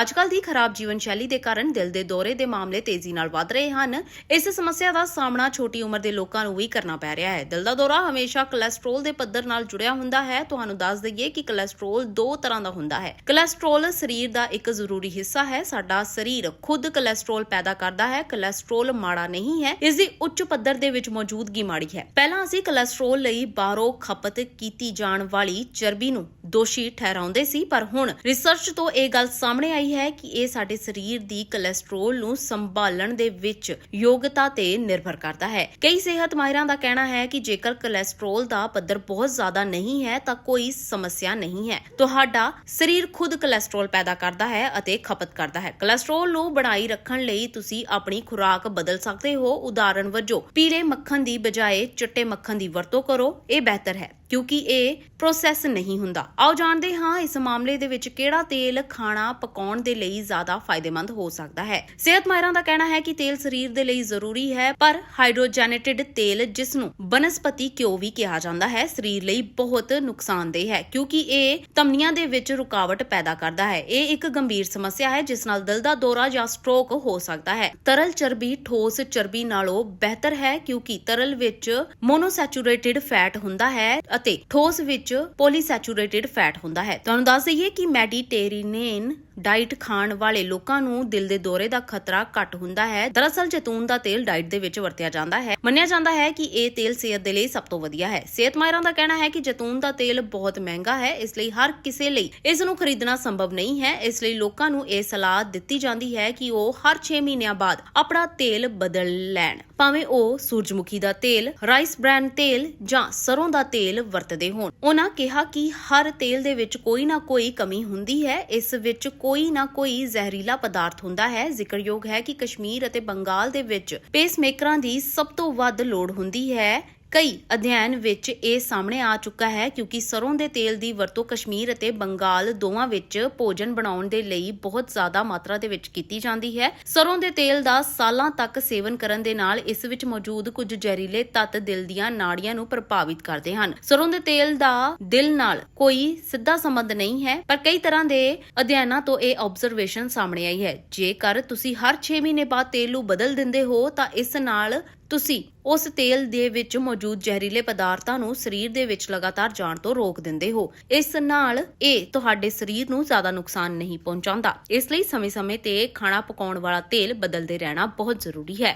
ਅੱਜਕੱਲ ਦੀ ਖਰਾਬ ਜੀਵਨ ਸ਼ੈਲੀ ਦੇ ਕਾਰਨ ਦਿਲ ਦੇ ਦੌਰੇ ਦੇ ਮਾਮਲੇ ਤੇਜ਼ੀ ਨਾਲ ਵੱਧ ਰਹੇ ਹਨ। ਇਸ ਸਮੱਸਿਆ ਦਾ ਸਾਹਮਣਾ ਛੋਟੀ ਉਮਰ ਦੇ ਲੋਕਾਂ ਨੂੰ ਵੀ ਕਰਨਾ ਪੈ ਰਿਹਾ ਹੈ। ਦਿਲ ਦਾ ਦੌਰਾ ਹਮੇਸ਼ਾ ਕੋਲੇਸਟ੍ਰੋਲ ਦੇ ਪੱਧਰ ਨਾਲ ਜੁੜਿਆ ਹੁੰਦਾ ਹੈ। ਤੁਹਾਨੂੰ ਦੱਸ ਦਈਏ ਕਿ ਕੋਲੇਸਟ੍ਰੋਲ ਦੋ ਤਰ੍ਹਾਂ ਦਾ ਹੁੰਦਾ ਹੈ। ਕੋਲੇਸਟ੍ਰੋਲ ਸਰੀਰ ਦਾ ਇੱਕ ਜ਼ਰੂਰੀ ਹਿੱਸਾ ਹੈ। ਸਾਡਾ ਸਰੀਰ ਖੁਦ ਕੋਲੇਸਟ੍ਰੋਲ ਪੈਦਾ ਕਰਦਾ ਹੈ। ਕੋਲੇਸਟ੍ਰੋਲ ਮਾੜਾ ਨਹੀਂ ਹੈ। ਇਸ ਦੀ ਉੱਚ ਪੱਧਰ ਦੇ ਵਿੱਚ ਮੌਜੂਦਗੀ ਮਾੜੀ ਹੈ। ਪਹਿਲਾਂ ਅਸੀਂ ਕੋਲੇਸਟ੍ਰੋਲ ਲਈ ਬਾਹਰੋਂ ਖਪਤ ਕੀਤੀ ਜਾਣ ਵਾਲੀ ਚਰਬੀ ਨੂੰ ਦੋਸ਼ੀ ਠਹਿਰਾਉਂਦੇ ਸੀ, ਪਰ ਹੁਣ ਰਿਸਰਚ ਤੋਂ ਇਹ ਗੱਲ ਸਾਹਮਣੇ ਆਈ ਹੈ ਕਿ ਇਹ ਸਾਡੇ ਸਰੀਰ ਦੀ ਕੋਲੇਸਟ੍ਰੋਲ ਨੂੰ ਸੰਭਾਲਣ ਦੇ ਵਿੱਚ ਯੋਗਤਾ ਤੇ ਨਿਰਭਰ ਕਰਦਾ ਹੈ। ਕਈ ਸਿਹਤ ਮਾਹਿਰਾਂ ਦਾ ਕਹਿਣਾ ਹੈ ਕਿ ਜੇਕਰ ਕੋਲੇਸਟ੍ਰੋਲ ਦਾ ਪੱਧਰ ਬਹੁਤ ਜ਼ਿਆਦਾ ਨਹੀਂ ਹੈ, ਤਾਂ ਕੋਈ ਸਮੱਸਿਆ ਨਹੀਂ ਹੈ। ਤੁਹਾਡਾ ਸਰੀਰ ਖੁਦ ਕੋਲੇਸਟ੍ਰੋਲ ਪੈਦਾ ਕਰਦਾ ਹੈ ਅਤੇ ਖਪਤ ਕਰਦਾ ਹੈ। ਕੋਲੇਸਟ੍ਰੋਲ ਨੂੰ ਬਣਾਈ ਰੱਖਣ ਲਈ ਤੁਸੀਂ ਆਪਣੀ ਖੁਰਾਕ ਬਦਲ ਸਕਦੇ ਹੋ। ਉਦਾਹਰਣ ਵਜੋਂ, ਪੀਲੇ ਮੱਖਣ ਦੀ ਬਜਾਏ ਚਿੱਟੇ ਮੱਖਣ ਦੀ ਵਰਤੋਂ ਕਰੋ। ਇਹ ਬਿਹਤਰ ਹੈ, ਕਿਉਂਕਿ ਇਹ ਪ੍ਰੋਸੈਸ ਨਹੀਂ ਹੁੰਦਾ। ਆਓ ਜਾਣਦੇ ਹਾਂ ਇਸ ਮਾਮਲੇ ਦੇ ਵਿੱਚ ਕਿਹੜਾ ਤੇਲ ਖਾਣਾ ਪਕਾਉਣ ਦੇ ਲਈ ਜ਼ਿਆਦਾ ਫਾਇਦੇਮੰਦ ਹੋ ਸਕਦਾ ਹੈ। ਸਿਹਤ ਮਾਹਿਰਾਂ ਦਾ ਕਹਿਣਾ ਹੈ ਕਿ ਤੇਲ ਸਰੀਰ ਦੇ ਲਈ ਜ਼ਰੂਰੀ ਹੈ, ਪਰ ਹਾਈਡਰੋਜੈਨੇਟਿਡ ਤੇਲ, ਜਿਸ ਨੂੰ ਬਨਸਪਤੀ ਘਿਓ ਵੀ ਕਿਹਾ ਜਾਂਦਾ ਹੈ, ਸਰੀਰ ਲਈ ਬਹੁਤ ਨੁਕਸਾਨਦੇਹ ਹੈ, ਕਿਉਂਕਿ ਇਹ ਧਮਨੀਆਂ ਦੇ ਵਿੱਚ ਰੁਕਾਵਟ ਪੈਦਾ ਕਰਦਾ ਹੈ। ਇਹ ਇੱਕ ਗੰਭੀਰ ਸਮੱਸਿਆ ਹੈ, ਜਿਸ ਨਾਲ ਦਿਲ ਦਾ ਦੌਰਾ ਜਾਂ ਸਟ੍ਰੋਕ ਹੋ ਸਕਦਾ ਹੈ। ਤਰਲ ਚਰਬੀ, ਠੋਸ ਚਰਬੀ ਨਾਲੋਂ ਬਿਹਤਰ ਹੈ, ਕਿਉਂਕਿ ਤਰਲ ਵਿੱਚ ਮੋਨੋਸੈਚੂਰੇਟਿਡ ਫੈਟ ਹੁੰਦਾ ਹੈ ਅਤੇ ਠੋਸ ਵਿੱਚ ਪੋਲੀਸੈਚੂਰੇਟਿਡ ਫੈਟ ਹੁੰਦਾ ਹੈ। ਤੁਹਾਨੂੰ ਦੱਸ ਦਈਏ ਕਿ ਮੈਡੀਟੇਰੀਅਨ ਡਾਈਟ ਖਾਣ ਵਾਲੇ ਲੋਕਾਂ ਨੂੰ ਦਿਲ ਦੇ ਦੌਰੇ ਦਾ ਖਤਰਾ ਘੱਟ ਹੁੰਦਾ ਹੈ। ਦਰਅਸਲ, ਜੈਤੂਨ ਦਾ ਤੇਲ ਡਾਈਟ ਦੇ ਵਿੱਚ ਵਰਤਿਆ ਜਾਂਦਾ ਹੈ। ਮੰਨਿਆ ਜਾਂਦਾ ਹੈ ਕਿ ਇਹ ਤੇਲ ਸਿਹਤ ਦੇ ਲਈ ਸਭ ਤੋਂ ਵਧੀਆ ਹੈ। ਸਿਹਤ ਮਾਹਿਰਾਂ ਦਾ ਕਹਿਣਾ ਹੈ ਕਿ ਜੈਤੂਨ ਦਾ ਤੇਲ ਬਹੁਤ ਮਹਿੰਗਾ ਹੈ, ਇਸ ਲਈ ਹਰ ਕਿਸੇ ਲਈ ਇਸ ਨੂੰ ਖਰੀਦਣਾ ਸੰਭਵ ਨਹੀਂ ਹੈ। ਇਸ ਲਈ ਲੋਕਾਂ ਨੂੰ ਇਹ ਸਲਾਹ ਦਿੱਤੀ ਜਾਂਦੀ ਹੈ ਕਿ ਉਹ ਹਰ 6 ਮਹੀਨਿਆਂ ਬਾਅਦ ਆਪਣਾ ਤੇਲ ਬਦਲ ਲੈਣ। ਭਾਵੇਂ ਉਹ ਸੂਰਜਮੁਖੀ ਦਾ ਤੇਲ, ਰਾਈਸ ਬ੍ਰਾਨ ਤੇਲ ਜਾਂ ਸਰੋਂ ਦਾ ਤੇਲ ਵਰਤਦੇ ਹੋਣ। ਉਹਨਾਂ ਕਿਹਾ ਕਿ ਹਰ ਤੇਲ ਦੇ ਵਿੱਚ ਕੋਈ ਨਾ ਕੋਈ ਕਮੀ ਹੁੰਦੀ ਹੈ। ਇਸ ਵਿੱਚ ਕੋਈ ਨਾ ਕੋਈ ਜ਼ਹਿਰੀਲਾ ਪਦਾਰਥ ਹੁੰਦਾ ਹੈ। ਜ਼ਿਕਰਯੋਗ ਹੈ ਕਿ ਕਸ਼ਮੀਰ ਅਤੇ ਬੰਗਾਲ ਦੇ ਵਿੱਚ ਪੇਸਮੇਕਰਾਂ ਦੀ ਸਭ ਤੋਂ ਵੱਧ ਲੋੜ ਹੁੰਦੀ ਹੈ। ਕਈ ਅਧਿਐਨ ਵਿੱਚ ਇਹ ਸਾਹਮਣੇ ਆ ਚੁੱਕਾ ਹੈ ਕਿਉਂਕਿ ਸਰੋਂ ਦੇ ਤੇਲ ਦੀ ਵਰਤੋਂ ਕਸ਼ਮੀਰ ਅਤੇ ਬੰਗਾਲ ਦੋਵਾਂ ਵਿੱਚ ਭੋਜਨ ਬਣਾਉਣ ਦੇ ਲਈ ਬਹੁਤ ਜ਼ਿਆਦਾ ਮਾਤਰਾ ਦੇ ਵਿੱਚ ਕੀਤੀ ਜਾਂਦੀ ਹੈ। ਸਰੋਂ ਦੇ ਤੇਲ ਦਾ ਸਾਲਾਂ ਤੱਕ ਸੇਵਨ ਕਰਨ ਦੇ ਨਾਲ ਇਸ ਵਿੱਚ ਮੌਜੂਦ ਕੁਝ ਜ਼ਹਿਰੀਲੇ ਤੱਤ ਦਿਲ ਦੀਆਂ ਨਾੜੀਆਂ ਨੂੰ ਪ੍ਰਭਾਵਿਤ ਕਰਦੇ ਹਨ। ਸਰੋਂ ਦੇ ਤੇਲ ਦਾ ਦਿਲ ਨਾਲ ਕੋਈ ਸਿੱਧਾ ਸੰਬੰਧ ਨਹੀਂ ਹੈ, ਪਰ ਕਈ ਤਰ੍ਹਾਂ ਦੇ ਅਧਿਐਨਾਂ ਤੋਂ ਇਹ ਆਬਜ਼ਰਵੇਸ਼ਨ ਸਾਹਮਣੇ ਆਈ ਹੈ। ਜੇਕਰ ਤੁਸੀਂ ਹਰ 6 ਮਹੀਨੇ ਬਾਅਦ ਤੇਲ ਨੂੰ ਬਦਲ ਦਿੰਦੇ ਹੋ, ਤਾਂ ਇਸ ਨਾਲ ਤੁਸੀਂ ਉਸ ਤੇਲ ਦੇ ਵਿੱਚ ਮੌਜੂਦ ਜ਼ਹਿਰੀਲੇ ਪਦਾਰਥਾਂ ਨੂੰ ਸਰੀਰ ਦੇ ਵਿੱਚ ਲਗਾਤਾਰ ਜਾਣ ਤੋਂ ਰੋਕ ਦਿੰਦੇ ਹੋ। ਇਸ ਨਾਲ ਇਹ ਤੁਹਾਡੇ ਸਰੀਰ ਨੂੰ ਜ਼ਿਆਦਾ ਨੁਕਸਾਨ ਨਹੀਂ ਪਹੁੰਚਾਉਂਦਾ। ਇਸ ਲਈ ਸਮੇਂ-ਸਮੇਂ ਤੇ ਖਾਣਾ ਪਕਾਉਣ ਵਾਲਾ ਤੇਲ ਬਦਲਦੇ ਰਹਿਣਾ ਬਹੁਤ ਜ਼ਰੂਰੀ ਹੈ।